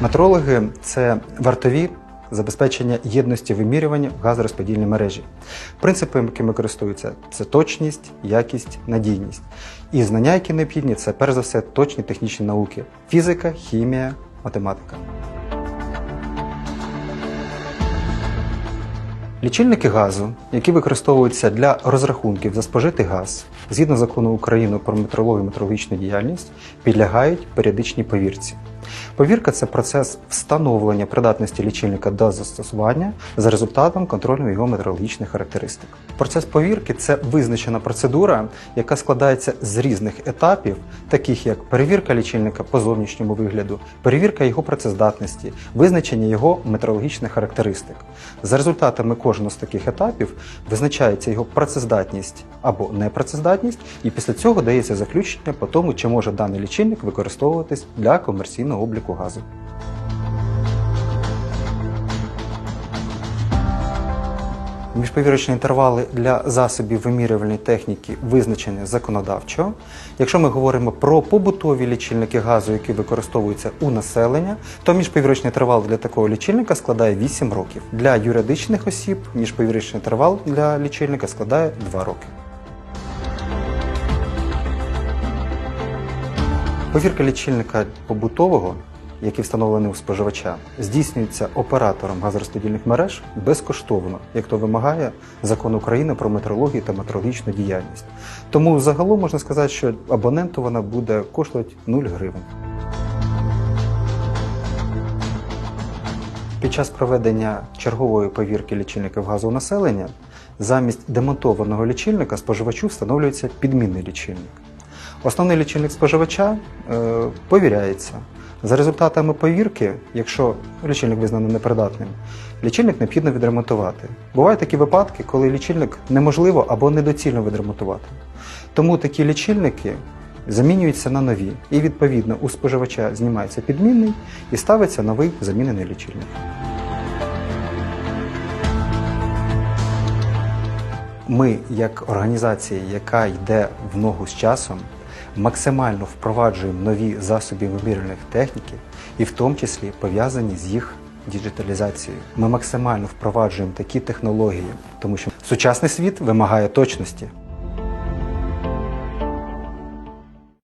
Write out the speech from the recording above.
Метрологи це вартові забезпечення єдності вимірювання в газорозподільній мережі. Принципи, якими користуються, це точність, якість, надійність. І знання, які необхідні, це перш за все точні технічні науки: фізика, хімія, математика. Лічильники газу, які використовуються для розрахунків за спожитий газ, згідно закону України про метрологію і метрологічну діяльність, підлягають періодичній повірці. Повірка це процес встановлення придатності лічильника до застосування за результатом контролю його метрологічних характеристик. Процес повірки це визначена процедура, яка складається з різних етапів, таких як перевірка лічильника по зовнішньому вигляду, перевірка його працездатності, визначення його метрологічних характеристик. За результатами кожного з таких етапів визначається його працездатність або непрацездатність, і після цього дається заключення по тому, чи може даний лічильник використовуватись для комерційного обліку газу. Міжповірочні інтервали для засобів вимірювальної техніки визначені законодавчо. Якщо ми говоримо про побутові лічильники газу, які використовуються у населення, то міжповірочний інтервал для такого лічильника складає 8 років. Для юридичних осіб міжповірочний інтервал для лічильника складає 2 роки. Повірка лічильника побутового, який встановлений у споживача, здійснюється оператором газорозподільних мереж безкоштовно, як то вимагає закон України про метрологію та метрологічну діяльність. Тому загалом можна сказати, що абоненту вона буде коштувати 0 гривень. Під час проведення чергової повірки лічильників газу населення замість демонтованого лічильника споживачу встановлюється підмінний лічильник. Основний лічильник споживача е, повіряється. За результатами повірки, якщо лічильник визнаний непридатним, лічильник необхідно відремонтувати. Бувають такі випадки, коли лічильник неможливо або недоцільно відремонтувати. Тому такі лічильники замінюються на нові, і відповідно у споживача знімається підмінний і ставиться новий замінений лічильник. Ми, як організація, яка йде в ногу з часом, максимально впроваджуємо нові засоби вимірювальної техніки, і в тому числі пов'язані з їх діджиталізацією. Ми максимально впроваджуємо такі технології, тому що сучасний світ вимагає точності.